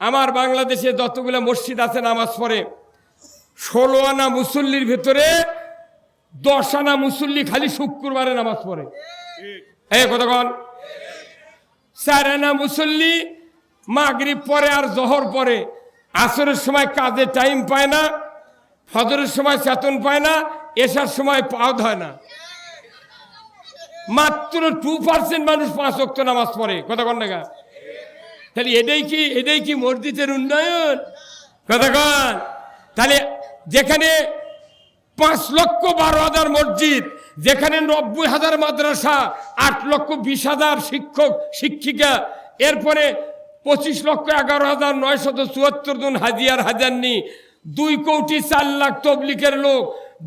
আমার বাংলাদেশে যতগুলো মসজিদ আছে নামাজ পড়ে ষোলো আনা মুসল্লির ভেতরে দশ আনা মুসল্লি খালি শুক্রবারে নামাজ পড়ে। এই কতক্ষণ চার আনা মুসল্লি মাগরিব পরে আর জহর পরে আসরের সময় কাজে টাইম পায় না ফজরের সময় চেতন পায় না এসার সময় পাওয়া হয় না। মাত্র টু পার্সেন্ট মানুষ পাঁচ অক্ত নামাজ পড়ে। কতক্ষণ টাকা তাহলে এটাই কি এটাই কি মসজিদের উন্নয়ন? কতক্ষণ তাহলে যেখানে পাঁচ লক্ষ বারো হাজার মসজিদ, যেখানে নব্বই হাজার মাদ্রাসা, আট লক্ষ বিশ হাজার শিক্ষক, শিক্ষিকা, এরপরে পঁচিশ লক্ষ এগারো হাজার নয়শত চুয়াত্তর জন হাজিয়ার হাজারনি দুই কোটি চার লাখ তবলিকের লোক,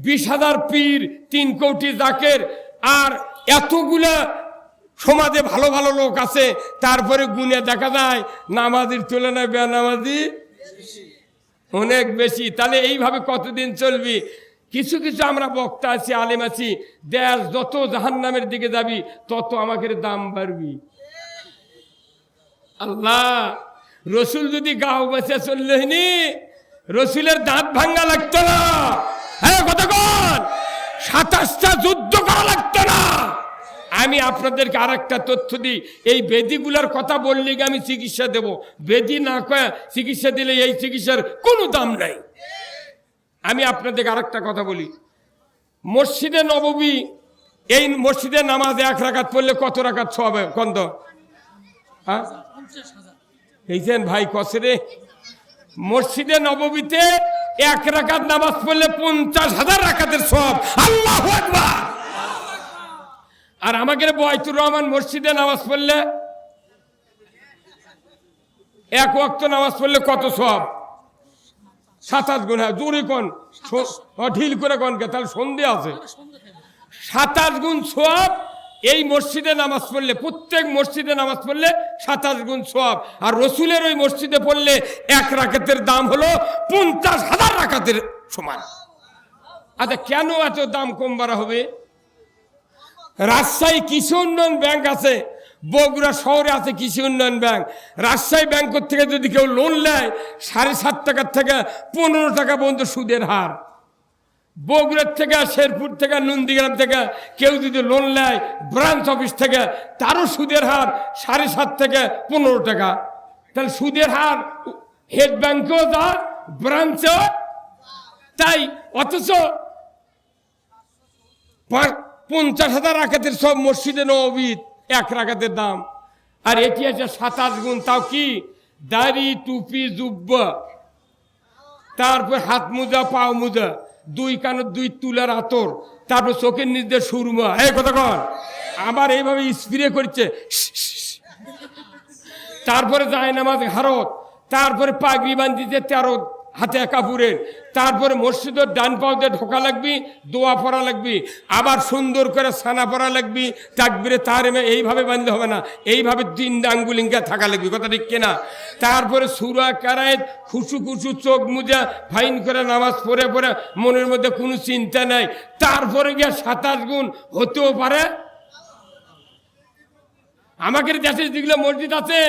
বিশ হাজার পীর, তিন কোটি জাকের, আর এতগুলা সমাজে ভালো ভালো লোক আছে, তারপরে গুনে দেখা যায়, নামাজির তুলনায় বেনামাজি অনেক বেশি। তাহলে এইভাবে কতদিন চলবি? কিছু কিছু আমরা বক্তা আছি, আলেম আছি, দেশ যত জাহান নামের দিকে যাবি, তত আমাকে দাম বাড়বি। আল্লাহ, রসুল যদি গাও বেঁচে চললেনি, রসুলের দাঁত ভাঙ্গা লাগতো না। হ্যাঁ কতক্ষণ সাতাশটা যুদ্ধ করা লাগতো আমি আপনাদেরকে আর একটা তথ্য দিই। এই বেদিগুলার কথা বললে আমি চিকিৎসা দেব। বেদি না কয়ে চিকিৎসা দিলে এই চিকিৎসার কোনো দাম নাই। আমি আপনাদেরকে আর একটা কথা বলি। মসজিদে নববী এই মসজিদে নামাজ এক রাকাত পড়লে কত রাকাত হবে কন্দ হ্যাঁ? ভাই কসরে মসজিদে নববীতে এক রাকাত নামাজ পড়লে পঞ্চাশ হাজার রাকাতের সব আল্লাহ আকবার! আর আমাকে বয়তুর রহমান মসজিদে নামাজ পড়লে এক ওয়াক্ত নামাজ পড়লে কত সব? সাতাশ গুণ হ্যাঁ। জোরে কন? ঢিল করে কনকে তাহলে সন্ধে আছে। সাতাশ গুণ সব এই মসজিদে নামাজ পড়লে প্রত্যেক মসজিদে নামাজ পড়লে সাতাশ গুণ সব। আর রসুলের ওই মসজিদে পড়লে এক রাকাতের দাম হলো পঞ্চাশ হাজার রাকাতের সমান। আচ্ছা কেন এত দাম কম বাড়া হবে? রাজশাহী কৃষি উন্নয়ন ব্যাংক আছে, বগুড়া শহরে আছে কৃষি উন্নয়ন ব্যাংক। রাজশাহী ব্যাংকের থেকে যদি কেউ লোন নেয়, সাড়ে সাত টাকার থেকে পনেরো টাকা পর্যন্ত সুদের হার। বগুড়ার থেকে, শেরপুর থেকে, নন্দীগ্রাম থেকে কেউ যদি লোন নেয় ব্রাঞ্চ অফিস থেকে, তারও সুদের হার সাড়ে সাত থেকে পনেরো টাকা। তাহলে সুদের হার হেড ব্যাংকেও যা ব্রাঞ্চেও তাই অথচ পঞ্চাশ হাজার রাখাতের সব মসজিদে নবীত এক রাখাতের দাম। আর এটি আছে সাতাশ গুণ, তাও কি? দাড়ি, টুপি, জুব্ব। তারপর হাত মোজা, পাও মোজা, দুই কানের দুই তুলার আতর, তারপর চোখের নির্দেশ সুরমা। এই কথা কর আবার এইভাবে স্প্রে করছে। তারপরে যায় নামাজ হারত। তারপরে পাগড়ি বান্ধিতে তেরো হাতে কাপুরের তারপরে মসজিদের ডান পাওতে ঢোকা লাগবি, দোয়া পড়া লাগবি, আবার সুন্দর করে সানা পড়া লাগবি, তাকবিরে তার এমে এইভাবে বাঁধতে হবে না, এইভাবে তিন আঙ্গুলিঙ্গা থাকা লাগবে, কথা ঠিক কিনা? তারপরে সুরা কারায় খুশু খুশু চোখ মুজা, ফাইন করে নামাজ পড়ে পড়ে মনের মধ্যে কোনো চিন্তা নাই, তারপরে গিয়ে সাতাশ গুণ হতেও পারে। আমাদের দেশে যেগুলো মসজিদ আছে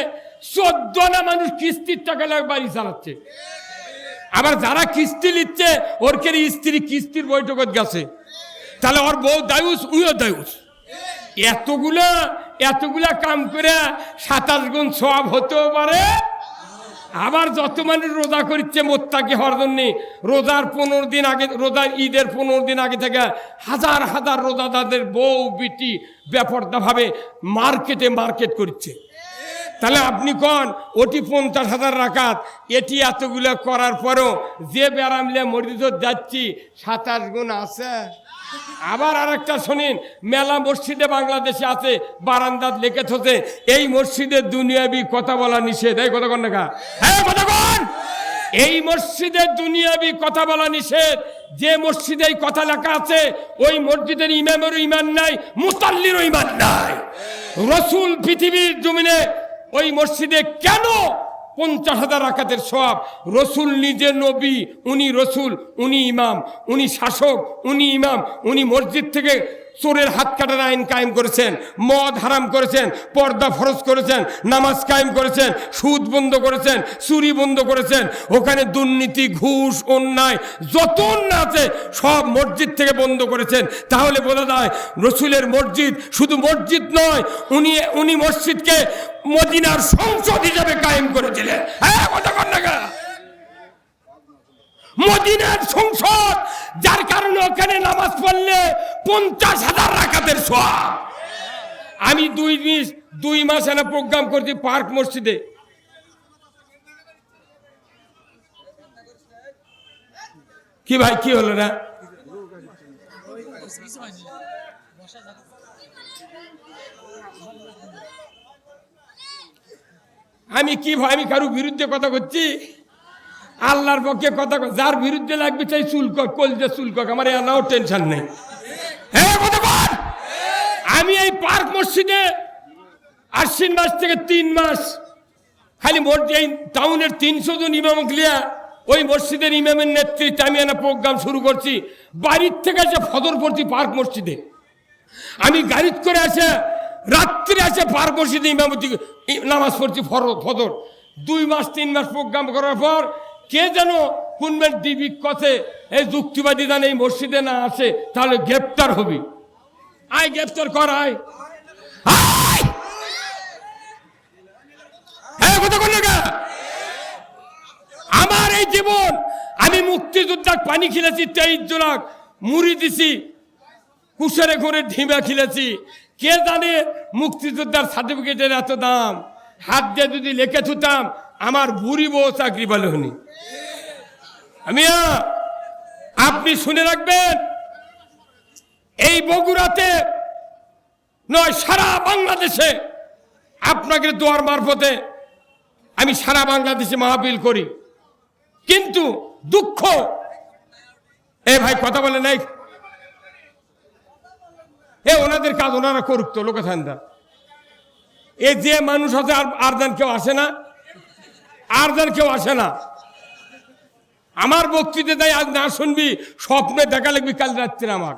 চোদ্দ না মানুষ কিস্তির টাকা লাগে বাড়ি চালাচ্ছে। আবার যারা কিস্তি নিচ্ছে, ওর কে স্ত্রী কিস্তির বৈঠকত গেছে? তাহলে ওর বউ দায়ুস, উইও দায়ুস। এতগুলা এতগুলা কাম করে সাতাশ গুণ সব হতেও পারে। আবার যত মানুষ রোজা করছে মোত্তাকি হওয়ার জন্য, রোজার পনেরো দিন আগে, রোজার ঈদের পনেরো দিন আগে থেকে হাজার হাজার রোজাদারদের বউ, বিটি ব্যাপারটাভাবে মার্কেটে মার্কেট করছে তাহলে আপনি কন, ওটি পঞ্চাশ হাজার রাখাত এটি এতগুলো করার পরও যে ব্যারামলে মরিদ যাচ্ছি, সাতাশ গুণ আছে। আবার আর একটা শোনেন, মেলা মসজিদে বাংলাদেশে আছে, বারান্দাত লেখে থতে এই মসজিদে দুনিয়াবি কথা বলা নিষেধ। এই কথা কন না হ্যাঁ এই মসজিদে দুনিয়াবি কথা বলা নিষেধ। যে মসজিদে এই কথা লেখা আছে, ওই মসজিদের ইমামেরও ইমান নাই, মুতাল্লিরও ইমান নাই। রসুল পৃথিবীর জমিনে ওই মসজিদে কেন পঞ্চাশ হাজার আকাতের সব রসুল নিজে নবী, উনি রসুল, উনি ইমাম, উনি শাসক, উনি ইমাম, উনি মসজিদ থেকে চোরের হাত কাটার আইন কায়েম করেছেন, মদ হারাম করেছেন, পর্দা ফরজ করেছেন, নামাজ কায়েম করেছেন, সুদ বন্ধ করেছেন, চুরি বন্ধ করেছেন। ওখানে দুর্নীতি, ঘুষ, অন্যায়, যত অন্যায় আছে, সব মসজিদ থেকে বন্ধ করেছেন। তাহলে বোঝা যায়, রসুলের মসজিদ শুধু মসজিদ নয়, উনি উনি মসজিদকে মদিনার সংসদ হিসেবে কায়েম করেছিলেন। হ্যাঁ কথা কর না কেন? মদিনার সংসদ, যার কারণে ওখানে নামাজ পড়লে পঞ্চাশ হাজার রাখাতের সব আমি দুই মিস দুই মাস এনে প্রোগ্রাম করছি পার্ক মসজিদে। কি ভাই, কি হলো না আমি কি ভাই আমি কারও বিরুদ্ধে কথা করছি আল্লাহর পক্ষে কথা যার বিরুদ্ধে লাগবে চাই চুলকক কলজে চুলকক আমার এনাও টেনশন নেই। হ্যাঁ। আমি এই পার্ক মসজিদে আশ্বিন মাস থেকে তিন মাস খালি এই টাউনের তিনশো জন ইমাম লিয়া ওই মসজিদের ইমামের নেতৃত্বে আমি একটা প্রোগ্রাম শুরু করছি। বাড়ির থেকে এসে ফদর পড়ছি পার্ক মসজিদে। আমি গাড়িত করে আসে রাত্রে আসে পার্ক মসজিদে ইমামতি নামাজ পড়ছি ফর- ফদর দুই মাস, তিন মাস প্রোগ্রাম করার পর কে যেন কোনবের দিবি কথে এই যুক্তিবাদী দান এই মসজিদে না আসে, তাহলে গ্রেপ্তার হবি। আয় গ্রেপ্তার কর, আয়! হ্যাঁ আমার এই জীবন, আমি মুক্তিযোদ্ধার পানি খেলেছি, তেইশ জনাক মুড়ি দিছি, কুশারে করে ঢিমা খেলেছি। কে জানে মুক্তিযোদ্ধার সার্টিফিকেটের এত দাম? হাত দিয়ে যদি লেখে থুতাম আমার বুড়ি বউ চাকরি পালে হনি আমি আপনি শুনে রাখবেন, এই বগুড়াতে নয়, সারা বাংলাদেশে আপনাকে দোয়ার মারফতে আমি সারা বাংলাদেশে মাহফিল করি। কিন্তু দুঃখ, এ ভাই কথা বলে নাই? এ ওনাদের কাজ ওনারা করুক তো লোকে ঠান্ডা এ যে মানুষ আছে আর আর কেউ আসে না। আর দেন কেউ আসে না। আমার বক্তৃতা তাই আজ না শুনবি, স্বপ্নে দেখা লাগবি কাল রাত্রে আমার।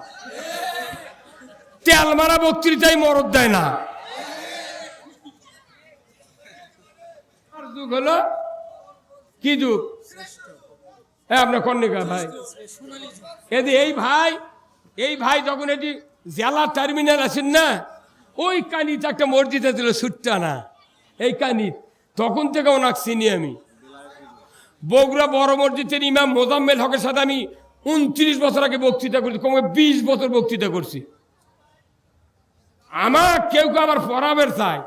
তেল মারা বক্তৃতাই মরদ দেয় না। আর হলো, কি যুগ? হ্যাঁ আপনার কর্ণিকা ভাই। এদি এই ভাই এই ভাই যখন এটি জেলা টার্মিনাল আছেন না, ওই কানিতে একটা মসজিদ ছিল সুট্টা না এই কানি তখন থেকে ওনাকে চিনি আমি। বগুড়া বড় মসজিদের ইমাম মোজাম্মেল হকের সাথে আমি উনত্রিশ বছর আগে বক্তৃতা করছি, কমে বিশ বছর বক্তৃতা করছি। আমার কেউ কেউ আবার পড়াবের চায়।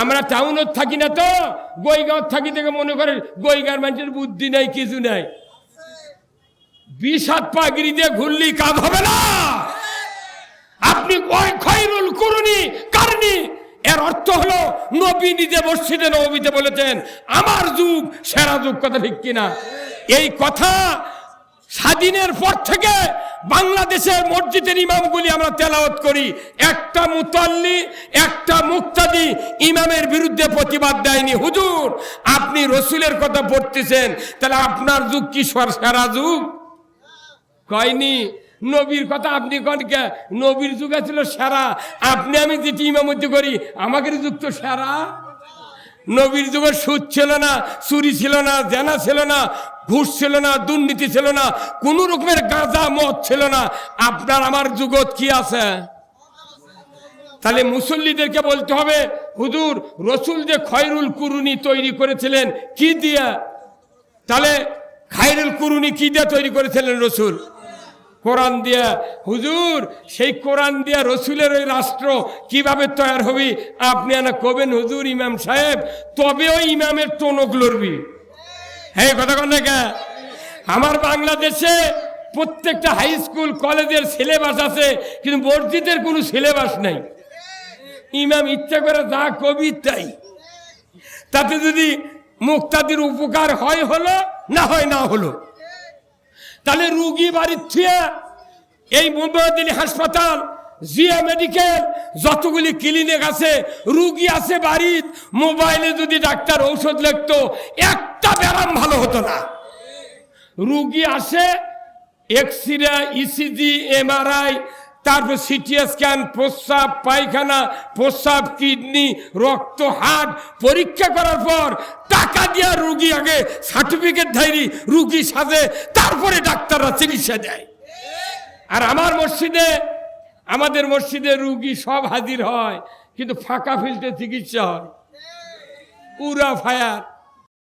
আমরা টাউনত থাকি না তো গইগাঁও থাকি থেকে মনে করে গইগাঁর মানুষের বুদ্ধি নাই, কিছু নাই। বিষ হাত পাগড়ি দিয়ে ঘুরলি কাজ হবে না। আপনি ওই খৈরুল করুনি কারণি এর অর্থ হলো, নবী নিজে মসজিদে নবীতে বলেছেন, আমার যুগ সেরা যুগ কথা ঠিক কিনা? এই কথা স্বাধীনের পর থেকে বাংলাদেশের মসজিদের ইমামগুলি আমরা তেলাওয়াত করি। একটা মুতাল্লি, একটা মুক্তাদি ইমামের বিরুদ্ধে প্রতিবাদ দেয়নি। হুজুর, আপনি রসুলের কথা পড়তেছেন তাহলে আপনার যুগ কি সর- যুগ? কয়নি? নবীর কথা আপনি কনকে নবীর যুগে ছিল সেরা। আপনি আমি যেটি ইমামতি করি আমাদের যুগ তো সেরা? নবীর যুগে সুদ ছিল না, চুরি ছিল না, জেনা ছিল না, ঘুষ ছিল না, দুর্নীতি ছিল না, কোন রকমের গাঁজা, মদ ছিল না। আপনার, আমার যুগত কি আছে? তাহলে মুসল্লিদেরকে বলতে হবে, হুজুর, রসুল যে খয়রুল কুরুনি তৈরি করেছিলেন, কি দিয়া? তাহলে খায়রুল কুরুনি কি দিয়ে তৈরি করেছিলেন রসুল? কোরআন দিয়া। হুজুর, সেই কোরআন দিয়া রসুলের ওই রাষ্ট্র কীভাবে তৈরি হবি? আপনি না কবেন, হুজুর, ইমাম সাহেব, তবে ওই ইমামের টনক লড়বি। হ্যাঁ কথা কন আমার বাংলাদেশে প্রত্যেকটা হাই স্কুল কলেজের সিলেবাস আছে, কিন্তু মসজিদের কোনো সিলেবাস নাই। ইমাম ইচ্ছা করে যা কবি তাই। তাতে যদি মুক্তাদির উপকার হয় হলো, না হয় না হলো? তাহলে রুগী বাড়ির থুয়ে এই মুম্বাইদিনী হাসপাতাল, জিয়া মেডিকেল, যতগুলি ক্লিনিক আছে, রুগী আছে বাড়ির, মোবাইলে যদি ডাক্তার ঔষধ লেখত, একটা ব্যায়াম ভালো হতো না। রুগী আসে এক্স রে ইসিজি এমআরআই তারপর সিটি স্ক্যান, প্রস্রাব, পায়খানা, প্রস্রাব, কিডনি, রক্ত হাট পরীক্ষা করার পর টাকা দিয়া রুগী আগে সার্টিফিকেট ধারি রুগী সাজে তারপরে ডাক্তাররা চিকিৎসা দেয়। আর আমার মসজিদে, আমাদের মসজিদে রুগী সব হাজির হয়, কিন্তু ফাঁকা ফিল্টে চিকিৎসা হয়। পুরা ফায়ার।